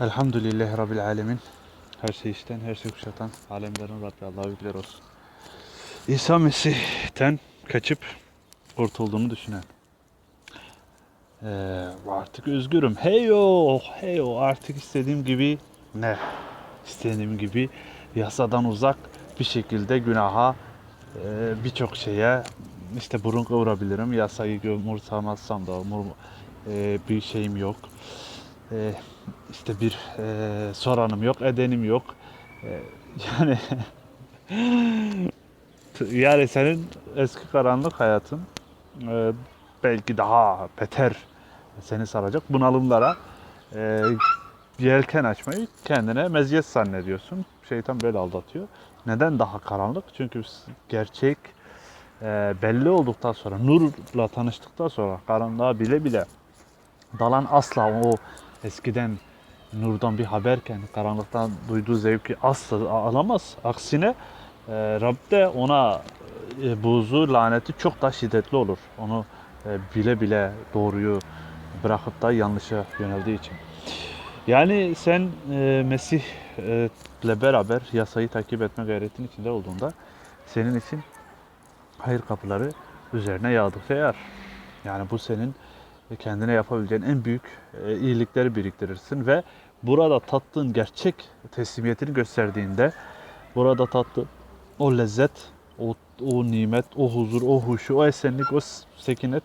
Elhamdülillahi Rabbil Alemin. Her şey işten, her şey kuşatan, alemlerin Rabbi Allah'a yükler olsun. İsa Mesih'ten kaçıp kurtulduğunu düşünen. Ee, artık özgürüm. Heyo, heyo artık istediğim gibi ne? İstediğim gibi yasadan uzak bir şekilde günaha e, birçok şeye işte burun kıvırabilirim. Yasayı umursamazsam da umur, e, bir şeyim yok. E, işte bir e, soranım yok, edenim yok. E, yani yani senin eski karanlık hayatın e, belki daha beter seni saracak bunalımlara e, yelken açmayı kendine meziyet zannediyorsun. Şeytan böyle aldatıyor. Neden daha karanlık? Çünkü gerçek e, belli olduktan sonra, nurla tanıştıktan sonra karanlığa bile bile dalan asla o eskiden nurdan bir haberken karanlıktan duyduğu zevki asla alamaz. Aksine e, Rab de ona e, buzu, laneti çok daha şiddetli olur. Onu e, bile bile doğruyu bırakıp da yanlışa yöneldiği için. Yani sen e, Mesih ile beraber yasayı takip etme gayretin içinde olduğunda senin için hayır kapıları üzerine yağdıkça yağar. Yani bu senin kendine yapabileceğin en büyük e, iyilikleri biriktirirsin ve burada tattığın gerçek teslimiyetini gösterdiğinde burada tattığın o lezzet, o, o nimet, o huzur, o huşu, o esenlik, o sekinet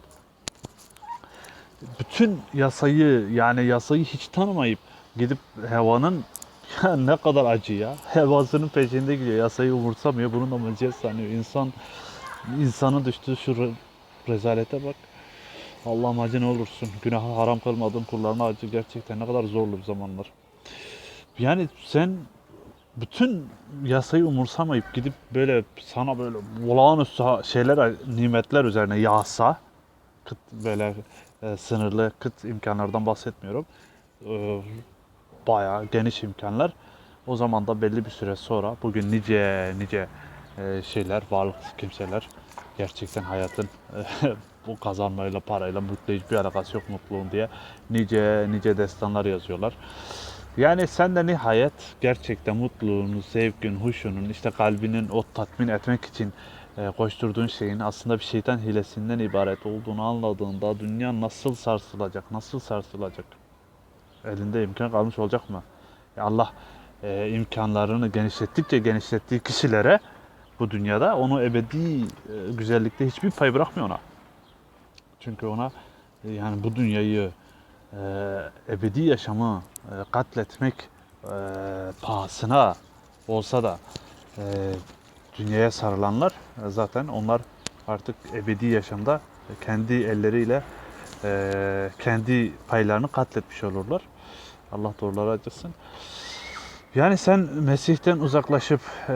bütün yasayı yani yasayı hiç tanımayıp gidip hevanın ya ne kadar acı ya. Hevasının peşinde gidiyor. Yasayı umursamıyor. Bunun da meziyet sanıyor. İnsan insanın düştüğü şu re- rezalete bak. Allah'ım acı ne olursun. Günahı haram kılmadın kullarına acı. Gerçekten ne kadar zorlu bir zamanlar. Yani sen bütün yasayı umursamayıp gidip böyle sana böyle olağanüstü şeyler, nimetler üzerine yağsa kıt böyle e, sınırlı kıt imkanlardan bahsetmiyorum. E, bayağı geniş imkanlar. O zaman da belli bir süre sonra bugün nice nice e, şeyler, varlıklı kimseler gerçekten hayatın e, bu kazanmayla, parayla, mutlu hiçbir alakası yok mutluluğun diye nice nice destanlar yazıyorlar. Yani sen de nihayet gerçekten mutluluğunu, zevkin, huşunun, işte kalbinin o tatmin etmek için e, koşturduğun şeyin aslında bir şeytan hilesinden ibaret olduğunu anladığında dünya nasıl sarsılacak, nasıl sarsılacak? Elinde imkan kalmış olacak mı? Allah e, imkanlarını genişlettikçe genişlettiği kişilere bu dünyada onu ebedi e, güzellikte hiçbir pay bırakmıyor ona. Çünkü ona e, yani bu dünyayı e, ebedi yaşamı e, katletmek e, pahasına olsa da e, dünyaya sarılanlar e, zaten onlar artık ebedi yaşamda kendi elleriyle e, kendi paylarını katletmiş olurlar. Allah doğruları acısın. Yani sen Mesih'ten uzaklaşıp e,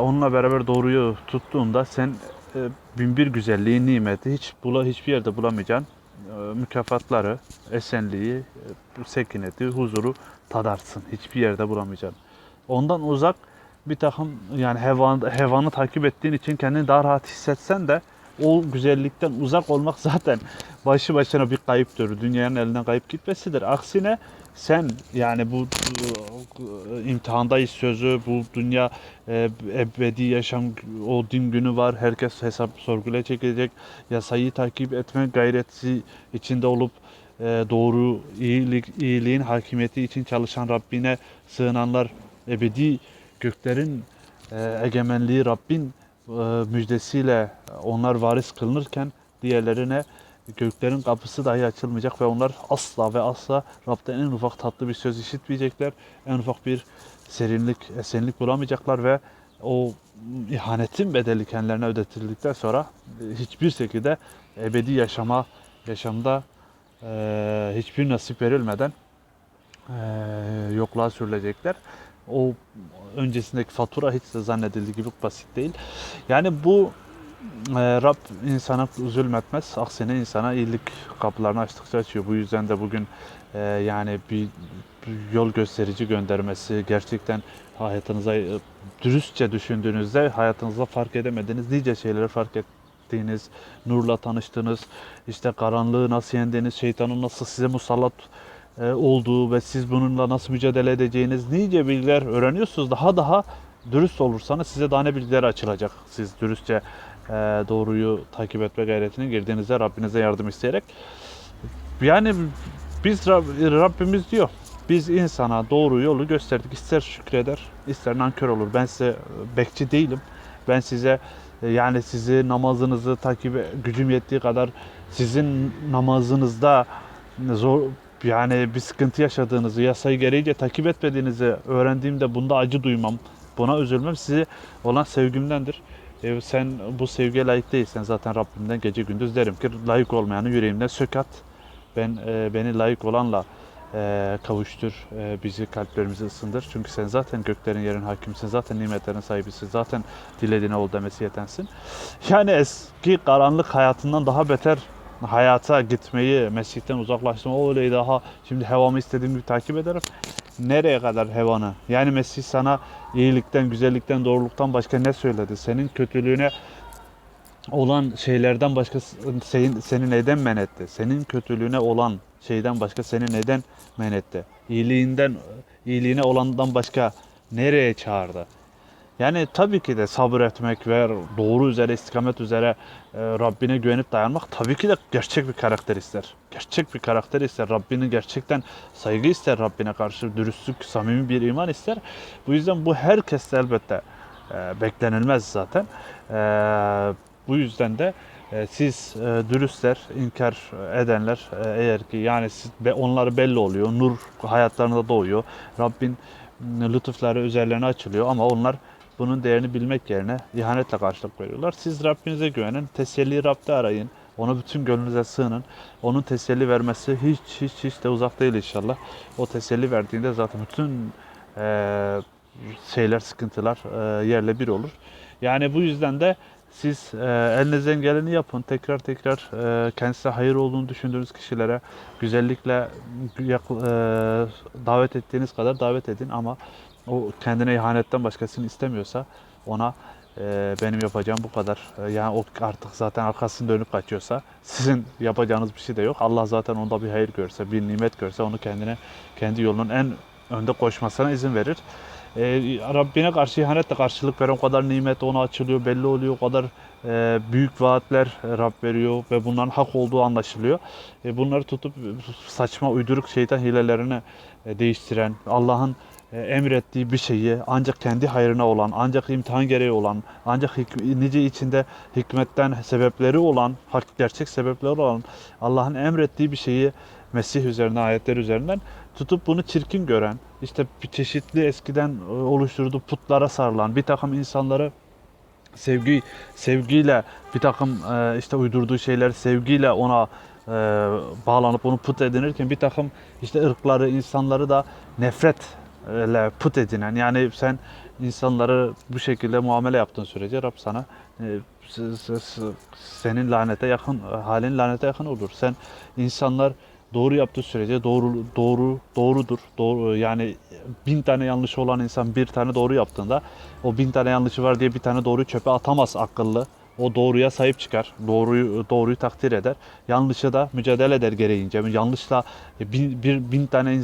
onunla beraber doğruyu tuttuğunda sen e, binbir güzelliği, nimeti hiç bula hiçbir yerde bulamayacağın e, mükafatları, esenliği, e, sekineti, huzuru tadarsın. Hiçbir yerde bulamayacaksın. Ondan uzak bir takım yani hevan, hevanı takip ettiğin için kendini daha rahat hissetsen de o güzellikten uzak olmak zaten başlı başına bir kayıptır. Dünyanın elinden kayıp gitmesidir. Aksine sen yani bu e, imtihandayız sözü, bu dünya e, ebedi yaşam, o din günü var. Herkes hesap sorguya çekilecek. Yasayı takip etme gayreti içinde olup e, doğru iyilik, iyiliğin hakimiyeti için çalışan Rabbine sığınanlar ebedi göklerin e, egemenliği Rabbin e, müjdesiyle onlar varis kılınırken diğerlerine göklerin kapısı dahi açılmayacak ve onlar asla ve asla Rab'den en ufak tatlı bir söz işitmeyecekler. En ufak bir serinlik, esenlik bulamayacaklar ve o ihanetin bedeli kendilerine ödetildikten sonra e, hiçbir şekilde ebedi yaşama yaşamda e, hiçbir nasip verilmeden e, yokluğa sürülecekler. O öncesindeki fatura hiç de zannedildiği gibi basit değil. Yani bu Rab insana zulmetmez. Aksine insana iyilik kapılarını açtıkça açıyor. Bu yüzden de bugün e, yani bir, bir yol gösterici göndermesi gerçekten hayatınıza e, dürüstçe düşündüğünüzde hayatınızda fark edemediğiniz nice şeyleri fark ettiğiniz, nurla tanıştığınız, işte karanlığı nasıl yendiğiniz, şeytanın nasıl size musallat olduğu ve siz bununla nasıl mücadele edeceğiniz nice bilgiler öğreniyorsunuz. Daha daha dürüst olursanız size daha ne bilgiler açılacak. Siz dürüstçe doğruyu takip etme gayretine girdiğinizde Rabbinize yardım isteyerek. Yani biz Rab- Rabbimiz diyor. Biz insana doğru yolu gösterdik. İster şükreder, ister nankör olur. Ben size bekçi değilim. Ben size yani sizi namazınızı takip gücüm yettiği kadar sizin namazınızda zor yani bir sıkıntı yaşadığınızı, yasayı gereğince takip etmediğinizi öğrendiğimde bunda acı duymam, buna üzülmem size olan sevgimdendir. E, sen bu sevgiye layık değilsen zaten Rabbimden gece gündüz derim ki layık olmayanı yüreğimden sök at. Ben e, beni layık olanla e, kavuştur, e, bizi kalplerimizi ısındır. Çünkü sen zaten göklerin yerin hakimsin, zaten nimetlerin sahibisin, zaten dilediğine ol demesi yetensin. Yani eski karanlık hayatından daha beter hayata gitmeyi, Mesih'ten uzaklaştım. Öyle daha şimdi hevamı istediğim gibi takip ederim. Nereye kadar hevanı? Yani Mesih sana iyilikten, güzellikten, doğruluktan başka ne söyledi? Senin kötülüğüne olan şeylerden başka seni, seni neden men etti? Senin kötülüğüne olan şeyden başka seni neden men etti? İyiliğinden, iyiliğine olandan başka nereye çağırdı? Yani tabii ki de sabır etmek ve doğru üzere, istikamet üzere e, Rabbine güvenip dayanmak tabii ki de gerçek bir karakter ister. Gerçek bir karakter ister. Rabbini gerçekten saygı ister. Rabbine karşı dürüstlük, samimi bir iman ister. Bu yüzden bu herkeste elbette e, beklenilmez zaten. E, bu yüzden de e, siz e, dürüstler, inkar edenler e, eğer ki yani siz, be, onları belli oluyor. Nur hayatlarında doğuyor. Rabbin m, lütufları üzerlerine açılıyor ama onlar bunun değerini bilmek yerine ihanetle karşılık veriyorlar. Siz Rabbinize güvenin, teselli Rab'de arayın. Ona bütün gönlünüze sığının. Onun teselli vermesi hiç hiç hiç de uzak değil inşallah. O teselli verdiğinde zaten bütün e, şeyler, sıkıntılar e, yerle bir olur. Yani bu yüzden de siz e, elinizden geleni yapın. Tekrar tekrar e, kendisine hayır olduğunu düşündüğünüz kişilere güzellikle e, davet ettiğiniz kadar davet edin ama o kendine ihanetten başkasını istemiyorsa ona e, benim yapacağım bu kadar. E, yani o artık zaten arkasını dönüp kaçıyorsa sizin yapacağınız bir şey de yok. Allah zaten onda bir hayır görse, bir nimet görse onu kendine kendi yolunun en önde koşmasına izin verir. E, Rabbine karşı ihanetle karşılık veren o kadar nimet ona açılıyor, belli oluyor. O kadar e, büyük vaatler e, Rab veriyor ve bunların hak olduğu anlaşılıyor. E, bunları tutup saçma uyduruk şeytan hilelerini e, değiştiren, Allah'ın emrettiği bir şeyi ancak kendi hayrına olan, ancak imtihan gereği olan, ancak nice içinde hikmetten sebepleri olan, hak gerçek sebepleri olan Allah'ın emrettiği bir şeyi Mesih üzerine, ayetler üzerinden tutup bunu çirkin gören, işte çeşitli eskiden e, oluşturduğu putlara sarılan bir takım insanları sevgi sevgiyle bir takım e, işte uydurduğu şeyler sevgiyle ona e, bağlanıp onu put edinirken bir takım işte ırkları insanları da nefretle put edinen yani sen insanları bu şekilde muamele yaptığın sürece Rab sana e, senin lanete yakın halin lanete yakın olur. Sen insanlar doğru yaptığı sürece doğru doğru doğrudur. Doğru yani bin tane yanlışı olan insan bir tane doğru yaptığında o bin tane yanlışı var diye bir tane doğruyu çöpe atamaz akıllı. O doğruya sahip çıkar. Doğruyu doğruyu takdir eder. Yanlışı da mücadele eder gereğince. Yanlışla bin, bir bin tane e,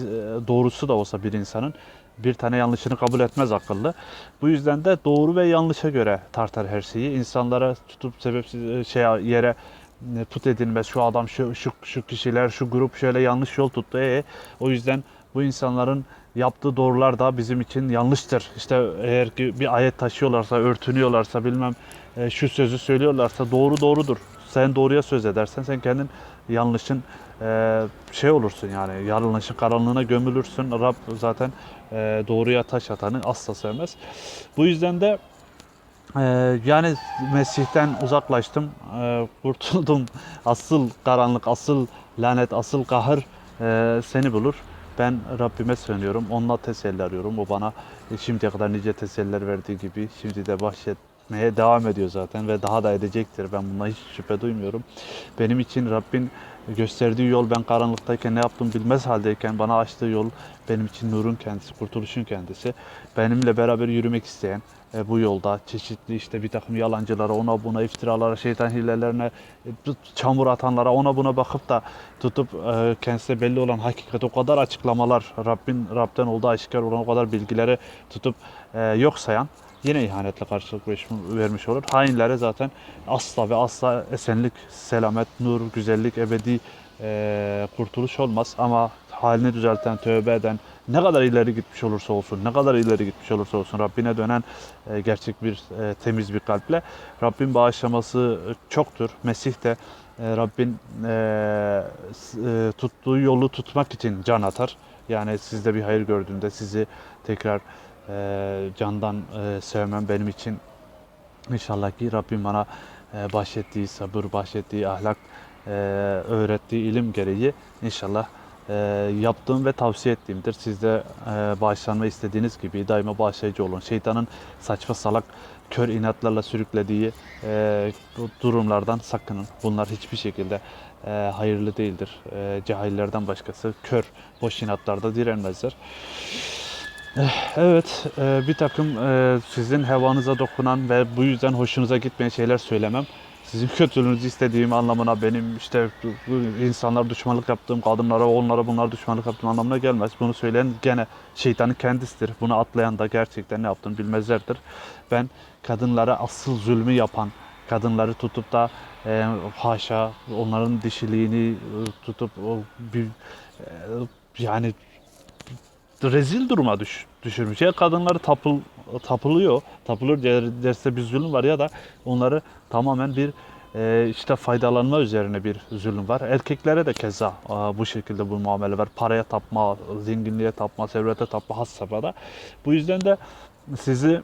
doğrusu da olsa bir insanın bir tane yanlışını kabul etmez akıllı. Bu yüzden de doğru ve yanlışa göre tartar her şeyi. İnsanlara tutup sebepsiz e, şey yere e, put edilmez. Şu adam şu şu şu kişiler şu grup şöyle yanlış yol tuttu. E, o yüzden bu insanların yaptığı doğrular da bizim için yanlıştır. İşte eğer ki bir ayet taşıyorlarsa, örtünüyorlarsa, bilmem şu sözü söylüyorlarsa doğru doğrudur. Sen doğruya söz edersen sen kendin yanlışın e, şey olursun yani yanlışın karanlığına gömülürsün. Rab zaten e, doğruya taş atanı asla sevmez. Bu yüzden de e, yani Mesih'ten uzaklaştım, e, kurtuldum. Asıl karanlık, asıl lanet, asıl kahır e, seni bulur. Ben Rabbime sığınıyorum. Onunla teselli arıyorum. O bana e, şimdiye kadar nice teselliler verdiği gibi şimdi de bahşet etmeye devam ediyor zaten ve daha da edecektir. Ben buna hiç şüphe duymuyorum. Benim için Rabbin gösterdiği yol ben karanlıktayken ne yaptığımı bilmez haldeyken bana açtığı yol benim için nurun kendisi, kurtuluşun kendisi. Benimle beraber yürümek isteyen e, bu yolda çeşitli işte bir takım yalancılara, ona buna iftiralara, şeytan hilelerine e, çamur atanlara, ona buna bakıp da tutup e, kendisine belli olan hakikat o kadar açıklamalar, Rabbin Rab'den olduğu aşikar olan o kadar bilgileri tutup e, yok sayan yine ihanetle karşılık vermiş- olur. Hainlere zaten asla ve asla esenlik, selamet, nur, güzellik, ebedi e, kurtuluş olmaz. Ama halini düzelten, tövbe eden, ne kadar ileri gitmiş olursa olsun, ne kadar ileri gitmiş olursa olsun Rabbine dönen e, gerçek bir e, temiz bir kalple Rabbin bağışlaması çoktur. Mesih de e, Rabbin e, e, tuttuğu yolu tutmak için can atar. Yani sizde bir hayır gördüğünde sizi tekrar e, candan e, sevmem benim için inşallah ki Rabbim bana e, bahşettiği sabır, bahşettiği ahlak, e, öğrettiği ilim gereği inşallah e, yaptığım ve tavsiye ettiğimdir. Siz de e, bağışlanma istediğiniz gibi daima bağışlayıcı olun. Şeytanın saçma salak kör inatlarla sürüklediği e, durumlardan sakının. Bunlar hiçbir şekilde e, hayırlı değildir. E, cahillerden başkası kör, boş inatlarda direnmezler. Evet, e, bir takım e, sizin hevanıza dokunan ve bu yüzden hoşunuza gitmeyen şeyler söylemem. Sizin kötülüğünüzü istediğim anlamına benim işte insanlar düşmanlık yaptığım kadınlara, onlara bunlar düşmanlık yaptığım anlamına gelmez. Bunu söyleyen gene şeytanın kendisidir. Bunu atlayan da gerçekten ne yaptığını bilmezlerdir. Ben kadınlara asıl zulmü yapan, kadınları tutup da e, haşa onların dişiliğini tutup bir e, yani rezil duruma düş, düşürmüş. Ya kadınları tapıl, tapılıyor, tapılır der- derse bir zulüm var ya da onları tamamen bir e, işte faydalanma üzerine bir zulüm var. Erkeklere de keza e, bu şekilde bu muamele var. Paraya tapma, zenginliğe tapma, servete tapma has safhada. Bu yüzden de sizi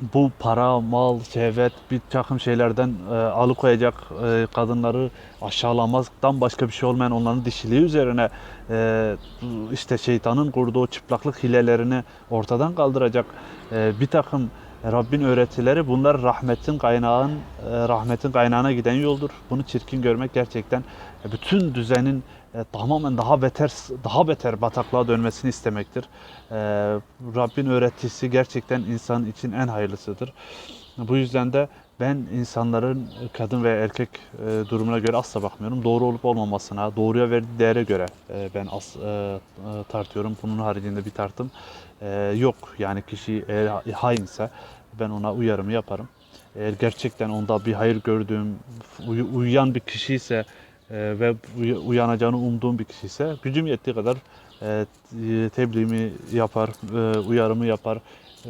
bu para, mal, şehvet bir takım şeylerden e, alıkoyacak e, kadınları aşağılamaktan başka bir şey olmayan onların dişiliği üzerine e, işte şeytanın kurduğu çıplaklık hilelerini ortadan kaldıracak e, bir takım Rabbin öğretileri bunlar rahmetin kaynağın e, rahmetin kaynağına giden yoldur. Bunu çirkin görmek gerçekten e, bütün düzenin e, tamamen daha beter daha beter bataklığa dönmesini istemektir. E, Rabbin öğretisi gerçekten insan için en hayırlısıdır. Bu yüzden de ben insanların kadın ve erkek e, durumuna göre asla bakmıyorum. Doğru olup olmamasına, doğruya verdiği değere göre e, ben as, e, e, tartıyorum. Bunun haricinde bir tartım e, yok. Yani kişi eğer hainse ben ona uyarımı yaparım. Eğer gerçekten onda bir hayır gördüğüm, uy- uyuyan bir kişi ise e, ve uy- uyanacağını umduğum bir kişi ise gücüm yettiği kadar e, tebliğimi yapar, e, uyarımı yapar, e,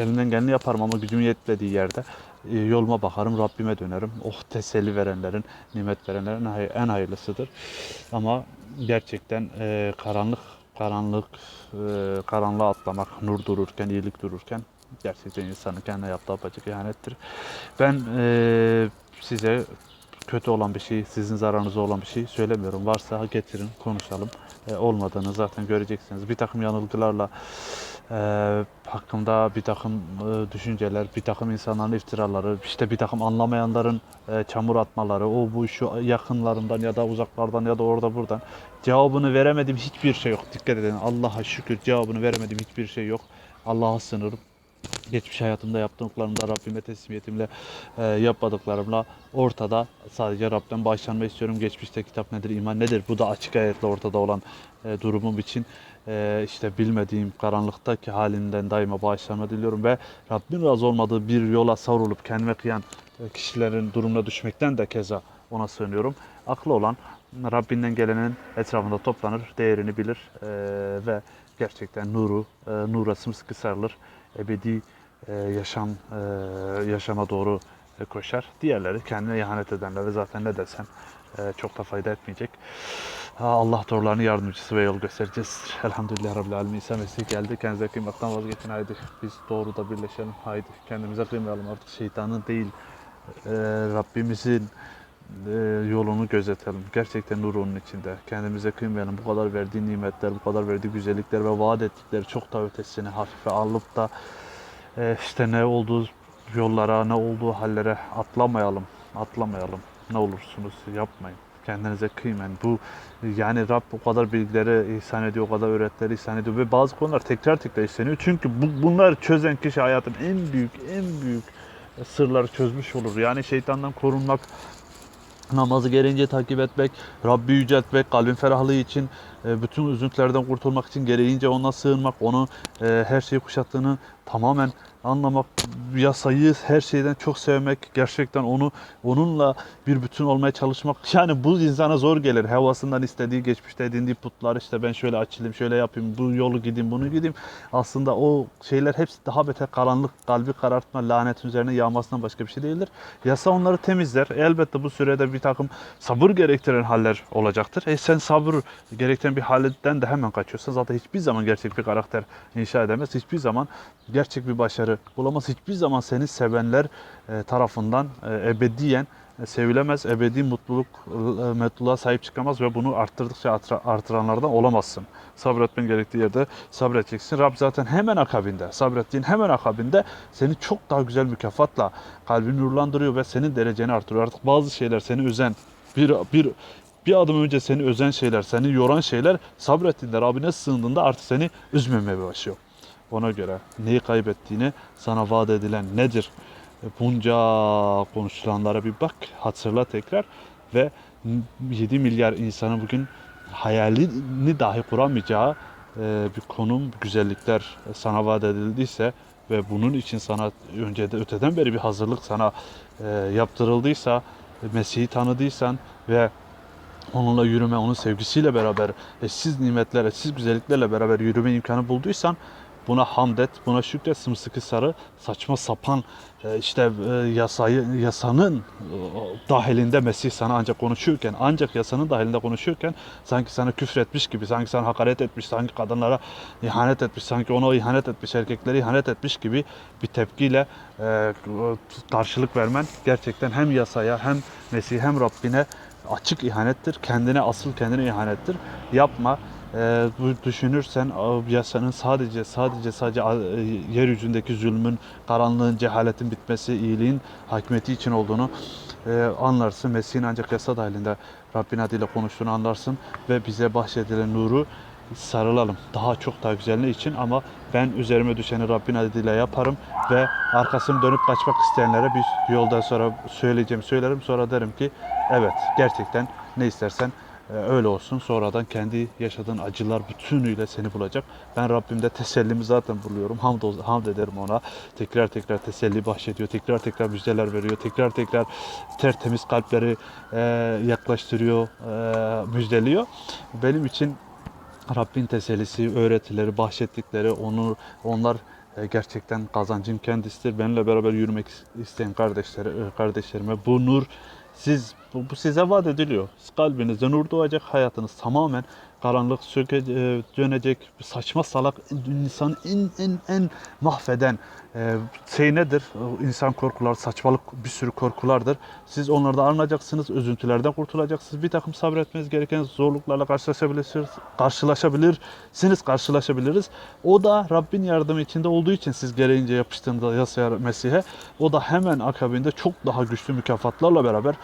elimden geleni yaparım ama gücüm yetmediği yerde e, yoluma bakarım, Rabbime dönerim. Oh teselli verenlerin, nimet verenlerin en hay- en hayırlısıdır. Ama gerçekten karanlık, karanlık, karanlığa atlamak, nur dururken, iyilik dururken gerçekten insanın kendine yaptığı apacık ihanettir. Ben size kötü olan bir şey, sizin zararınıza olan bir şey söylemiyorum. Varsa getirin, konuşalım. E, olmadığını zaten göreceksiniz. Bir takım yanılgılarla e, hakkımda bir takım e, düşünceler, bir takım insanların iftiraları, işte bir takım anlamayanların e, çamur atmaları, o bu şu yakınlarından ya da uzaklardan ya da orada buradan cevabını veremediğim hiçbir şey yok. Dikkat edin. Allah'a şükür cevabını veremediğim hiçbir şey yok. Allah'a sınırım geçmiş hayatımda yaptıklarımda Rabbime teslimiyetimle e, yapmadıklarımla ortada sadece Rab'den bağışlanma istiyorum. Geçmişte kitap nedir, iman nedir? Bu da açık ayetle ortada olan e, durumum için e, işte bilmediğim karanlıktaki halimden daima bağışlanma diliyorum ve Rabbin razı olmadığı bir yola savrulup kendime kıyan e, kişilerin durumuna düşmekten de keza ona sığınıyorum. Aklı olan Rabbinden gelenin etrafında toplanır, değerini bilir e, ve gerçekten nuru, e, nura sımsıkı sarılır ebedi yaşam e, yaşama doğru e, koşar. Diğerleri kendine ihanet edenlere zaten ne desem e, çok da fayda etmeyecek. Allah doğrularını yardımcısı ve yol göstereceğiz. Elhamdülillah Rabbil Alemin. İsa Mesih geldi. Kendinize kıymaktan vazgeçin. Haydi biz doğruda birleşelim. Haydi kendimize kıymayalım artık şeytanın değil e, Rabbimizin e, yolunu gözetelim. Gerçekten nur onun içinde. Kendimize kıymayalım. Bu kadar verdiği nimetler, bu kadar verdiği güzellikler ve vaat ettikleri çok da ötesini hafife alıp da e, işte ne olduğu yollara, ne olduğu hallere atlamayalım. Atlamayalım. Ne olursunuz yapmayın. Kendinize kıymayın. Bu yani Rab o kadar bilgileri ihsan ediyor, o kadar öğretileri ihsan ediyor ve bazı konular tekrar tekrar işleniyor. Çünkü bu, bunları çözen kişi hayatın en büyük, en büyük sırları çözmüş olur. Yani şeytandan korunmak, namazı gereğince takip etmek, Rabbi yüceltmek, kalbin ferahlığı için, bütün üzüntülerden kurtulmak için gereğince ona sığınmak, onu e, her şeyi kuşattığını tamamen anlamak, yasayı her şeyden çok sevmek, gerçekten onu onunla bir bütün olmaya çalışmak. Yani bu insana zor gelir. Havasından istediği, geçmişte edindiği putlar işte ben şöyle açılayım, şöyle yapayım, bu yolu gideyim, bunu gideyim. Aslında o şeyler hepsi daha beter karanlık, kalbi karartma, lanet üzerine yağmasından başka bir şey değildir. Yasa onları temizler. Elbette bu sürede bir takım sabır gerektiren haller olacaktır. E sen sabır gerektiren bir halden de hemen kaçıyorsan zaten hiçbir zaman gerçek bir karakter inşa edemez. Hiçbir zaman gerçek bir başarı bulamaz. Hiçbir zaman seni sevenler e, tarafından e, ebediyen e, sevilemez, ebedi mutluluk, mutluluğa sahip çıkamaz ve bunu arttırdıkça artıra- artıranlardan olamazsın. Sabretmen gerektiği yerde sabredeceksin. Rab zaten hemen akabinde, sabrettiğin hemen akabinde seni çok daha güzel mükafatla kalbini nurlandırıyor ve senin dereceni artırıyor. Artık bazı şeyler seni üzen, bir, bir, bir adım önce seni özen şeyler, seni yoran şeyler sabrettiğinde, Rabbine sığındığında artık seni üzmemeye başlıyor. Ona göre neyi kaybettiğini sana vaat edilen nedir? E, Bunca konuşulanlara bir bak, hatırla tekrar ve 7 milyar insanın bugün hayalini dahi kuramayacağı e, bir konum, güzellikler sana vaat edildiyse ve bunun için sana önce de öteden beri bir hazırlık sana e, yaptırıldıysa, Mesih'i tanıdıysan ve onunla yürüme, onun sevgisiyle beraber eşsiz nimetler, eşsiz güzelliklerle beraber yürüme imkanı bulduysan buna hamd et, buna şükret, sımsıkı sarı, saçma sapan e, işte e, yasayı, yasanın e, dahilinde Mesih sana ancak konuşurken, ancak yasanın dahilinde konuşurken sanki sana küfür etmiş gibi, sanki sana hakaret etmiş, sanki kadınlara ihanet etmiş, sanki ona ihanet etmiş, erkeklere ihanet etmiş gibi bir tepkiyle karşılık vermen gerçekten hem yasaya hem Mesih hem Rabbine açık ihanettir. Kendine asıl kendine ihanettir. Yapma. Bu düşünürsen yasanın sadece sadece sadece e, yeryüzündeki zulmün, karanlığın, cehaletin bitmesi, iyiliğin hakimiyeti için olduğunu e, anlarsın. Mesih'in ancak yasa dahilinde Rabbin adıyla konuştuğunu anlarsın ve bize bahşedilen nuru sarılalım. Daha çok daha güzelliği için ama ben üzerime düşeni Rabbin adıyla yaparım ve arkasını dönüp kaçmak isteyenlere bir yoldan sonra söyleyeceğim söylerim sonra derim ki evet gerçekten ne istersen e, öyle olsun. Sonradan kendi yaşadığın acılar bütünüyle seni bulacak. Ben Rabbimde tesellimi zaten buluyorum. Hamd, hamd ederim ona. Tekrar tekrar teselli bahşediyor. Tekrar tekrar müjdeler veriyor. Tekrar tekrar tertemiz kalpleri e, yaklaştırıyor, e, müjdeliyor. Benim için Rabbin tesellisi, öğretileri, bahşettikleri, onu, onlar e, gerçekten kazancın kendisidir. Benimle beraber yürümek isteyen kardeşlere, e, kardeşlerime bu nur siz bu, bu size vaat ediliyor. Kalbinizde nur doğacak, hayatınız tamamen karanlık söke, e, dönecek. Saçma salak insan en en en mahveden e, şey nedir? İnsan korkular, saçmalık bir sürü korkulardır. Siz onlarda arınacaksınız, üzüntülerden kurtulacaksınız. Bir takım sabretmeniz gereken zorluklarla karşılaşabilirsiniz, karşılaşabilirsiniz, karşılaşabiliriz. O da Rabbin yardımı içinde olduğu için siz gereğince yapıştığında yasaya Mesih'e o da hemen akabinde çok daha güçlü mükafatlarla beraber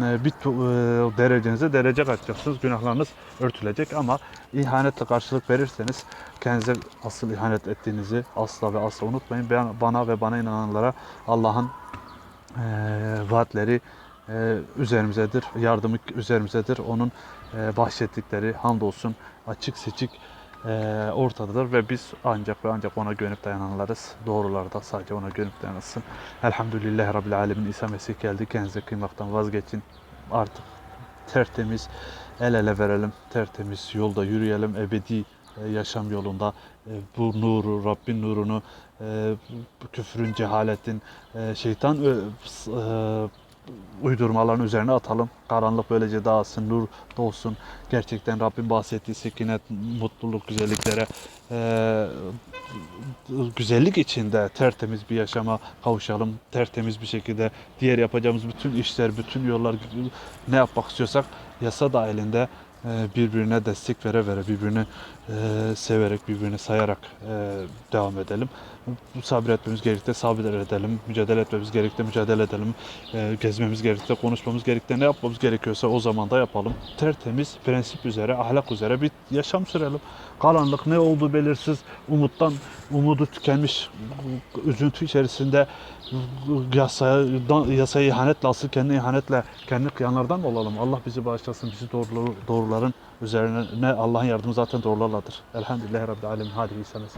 bir tu- e, derecenize derece kaçacaksınız. Günahlarınız örtülecek ama ihanetle karşılık verirseniz kendinize asıl ihanet ettiğinizi asla ve asla unutmayın. Ben, bana ve bana inananlara Allah'ın e, vaatleri e, üzerimizedir, yardımı üzerimizedir. Onun e, bahşettikleri hamdolsun açık seçik e, ortadadır ve biz ancak ve ancak ona gönüp dayananlarız. Doğrularda sadece ona gönüp dayanırsın. Elhamdülillahi Rabbil Alemin İsa Mesih geldi. Kendinize kıymaktan vazgeçin. Artık tertemiz el ele verelim. Tertemiz yolda yürüyelim. Ebedi e, yaşam yolunda e, bu nuru, Rabbin nurunu, e, küfrün, cehaletin, şeytan uydurmaların üzerine atalım. Karanlık böylece dağılsın, nur dolsun. Gerçekten Rabbin bahsettiği sekinet, mutluluk, güzelliklere e, güzellik içinde tertemiz bir yaşama kavuşalım. Tertemiz bir şekilde diğer yapacağımız bütün işler, bütün yollar ne yapmak istiyorsak yasa dahilinde birbirine destek vere vere, birbirini e, severek, birbirini sayarak e, devam edelim. Sabretmemiz gerektiğinde sabredelim, mücadele etmemiz gerektiğinde mücadele edelim, e, gezmemiz gerektiğinde, konuşmamız gerektiğinde ne yapmamız gerekiyorsa o zaman da yapalım. Tertemiz, prensip üzere, ahlak üzere bir yaşam sürelim. Karanlık ne olduğu belirsiz, umuttan, umudu tükenmiş, üzüntü içerisinde yasaya, yasaya ihanetle, asıl kendi ihanetle kendi kıyanlardan mı olalım? Allah bizi bağışlasın, bizi doğruları, doğruların üzerine Allah'ın yardımı zaten doğrularladır. Elhamdülillahi Rabbil Alemin. Hadi senesin.